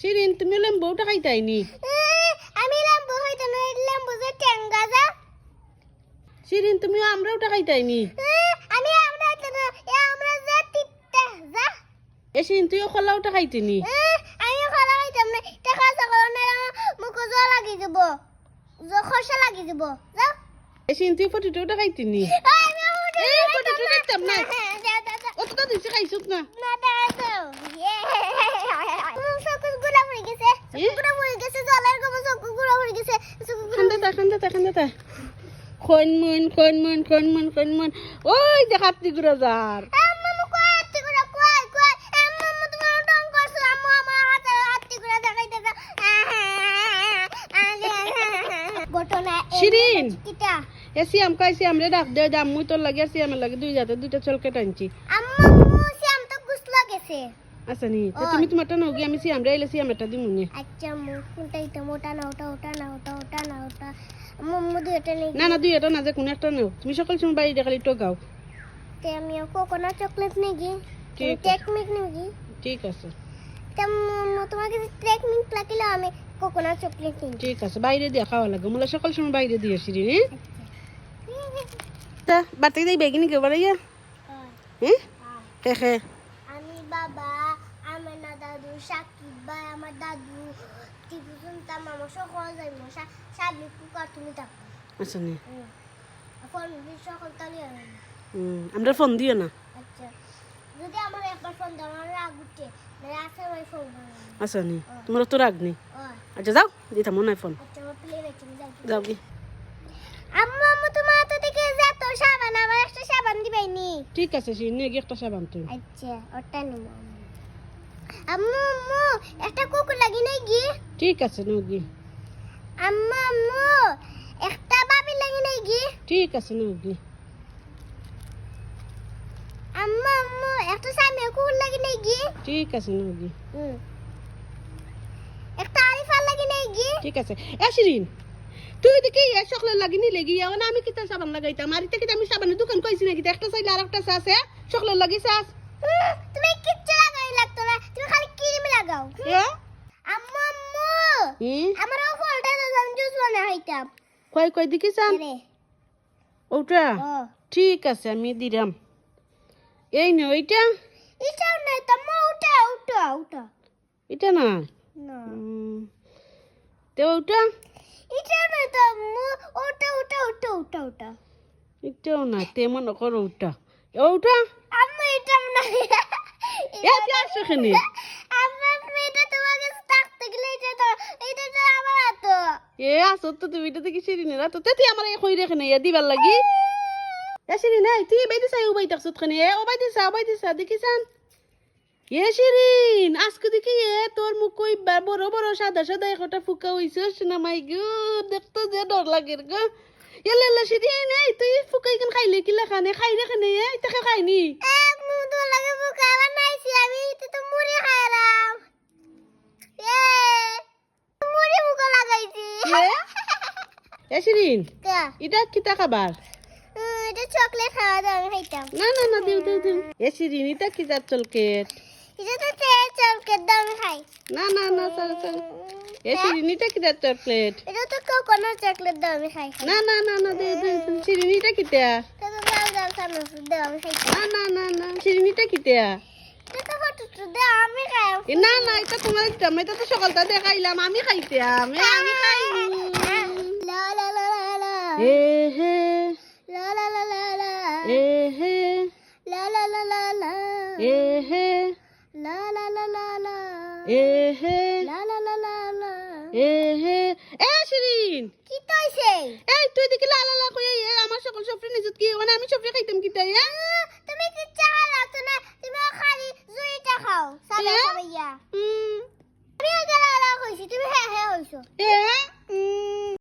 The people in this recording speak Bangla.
শিরিন তুমি লেম্বুটা খাইতাইনি? আমি লেম্বু হইতো না লেম্বু যে টেঙ্গা যা। শিরিন তুমিও আমরাওটা খাইতাইনি? আমি আমরা হইতো না এ আমরা যে তিত্তা যা। এ শিরিন তুইও খোলাওটা খাইতিনি? আমি খালা হইতাম না টাকা সকল না মুখ জল লাগি যাব। খসা লাগি যাব যা। এ শিরিন তুই ফটিটোটা খাইতিনি? আমি এই খাইতাম না যা যা যা অতটা দিছে খাইছত না না দাও সকলগুলা পড়ে গেছে গুলা পড়ে গেছে জলের গম সকলগুলা পড়ে গেছে সকল খান্দা তা খান্দা তা খান্দা তা খন মন খন মন খন মন খন মন ওই যে হাতি গুড়া যার। শিরিন। কিটা এসি আম কাইছি আমরে ডাক দে দাম মুই তোর লাগে লাগে। দুই জাতে দুইটা চলকে টানছি। আম্মু তো গুছ। আচ্ছা নি তুমি তোমারটা নগি আমি সি আমরে আইলে সি আমারটা দিমুনি আচ্ছা মু কোনটা ইটা মোটা না ওটা ওটা না ওটা ওটা না ওটা। আম্মু মু দুইটা নেই না না দুই এটা না যে কোনো একটা নাও। তুমি সকাল সময় বাড়ি দেখালি তো গাও তে আমি কোকোনাট চকলেট নেই গি ঠিক কেক মিক নেই গি ঠিক আছে। তে মু তোমাকে কেক মিক লাগিলে আমি কোকোনাট চকলেট নেই ঠিক আছে বাইরে দিয়ে খাওয়া লাগে মোলা সকাল সময় বাইরে দিয়ে আসি রে তা বাড়তে যাই বেগিনি কেউ বাড়াইয়া হ্যাঁ হে হে আমি বাবা আমার না দাদু সাকিব ভাই আমার দাদু টিভি শুনতাম আমার সকল যাই সাবলি কুকার তুমি থাকো। আচ্ছা নি। ফোন সকল তালি হুম, আমরা ফোন দিও না। আচ্ছা। যদি আমার একবার ফোন দাও আমার রাগ উঠে। রাতে আমি ফোন করব আচ্ছা নি। তোমার তো রাগ নেই। আচ্ছা যাও। দিতাম মনে হয় ফোন। আচ্ছা আমার প্লেন আছে যাও কি আম্মু আম্মু তোমার তো দেখে যা তো সাবান আমার একটা সাবান দিবাইনি ঠিক আছে সে গিয়ে একটা সাবান তুই। আচ্ছা ওটা নেব আম্মু আম্মু একটা কুকুর লাগি নাই গিয়ে ঠিক আছে নগি আম্মু আম্মু একটা বাবি লাগি নাই গিয়ে ঠিক আছে নগি আম্মু আম্মু একটা সামনে কুকুর লাগি নাই গিয়ে ঠিক আছে নগি একটা আরিফার লাগি নাই গিয়ে ঠিক আছে। এ শিরিন তুই দেখি এ সকলে লাগিনি লেগে যাও না আমি কিতা সাবান লাগাইতাম? আর কিতা আমি সাবানের দোকান কইছি নাকি? একটা চাইলে আর একটা চাষ সকলে লাগি উম, তুমি কিচ্ছু লাগাই লাগতো না তুমি খালি ক্রিম লাগাও আম্মু আম্মু! আমার ও ফলটা তো আমি জুস বানা হইতাম কয় কয় দেখি চান ওটা? ঠিক আছে আমি দিলাম। এই নে ওইটা? এটাও নাই তো মো উঠা উঠা উঠা। এটা না? না। তো ওটা? এটাও নাই তো মো উঠা উঠা উঠা উঠা উঠা। এটাও না তেমন করো ওটা ওটা? আম্মু এটাও নাই এ প্লাস এ আসো তো তুমি এটা দেখি শিরিনে না তো তেতি আমার কই রেখে নেই দিবার লাগি। এ শিরিন এই তুই বাইতে চাই বাইতে আসত খানে। এ ও বাইতে চা বাইতে চা দেখি চান এ শিরিন আজকে দেখি এ তোর মুখ কই বড় বড় সাদা সাদা একটা ফুকা হইছে না মাই গো, দেখতো যে ডর লাগে গো। এলে এলে শিরিন এই তুই ফুকা ইখান খাইলে কি লেখানে খাই রেখে নেই তাকে খাইনি আম্মু তো লাগে বুকা বানাইছি আমি এটা তো মুড়ি খাইলাম এ মুড়ি মুখ লাগাইছি এ? এ শিরিন কা এটা কিতা খাবার এটা চকলেট খাওয়া দাওয়া আমি খাইতাম না না না দিও দিও দিও এ শিরিন এটা কিতার চলকেট এটা তো চকলেট দাও আমি খাই না না না চল চল এ শিরিনিটা কিতার চকলেট এটা তো কোকোনাট চকলেট দাও আমি খাই খাই না না না না এটা দাও দাও দাও আমি খাই না না না না এটা তো না না এটা তোমার এটা তো সকালটা দেখাইলাম আমি খাইতাম আমি লা এ হে লা লা লা লা লা এ হে লা লা লা লা লা এ হে লা লা লা লা লা এ হে লা লা লা লা লা এ হে এ শিরিন কি তৈছে এই তুই দেখি লা লা লা কই এ আমার সকল সফরে নিজত কি মানে আমি সফরে খাইতাম কিতা এ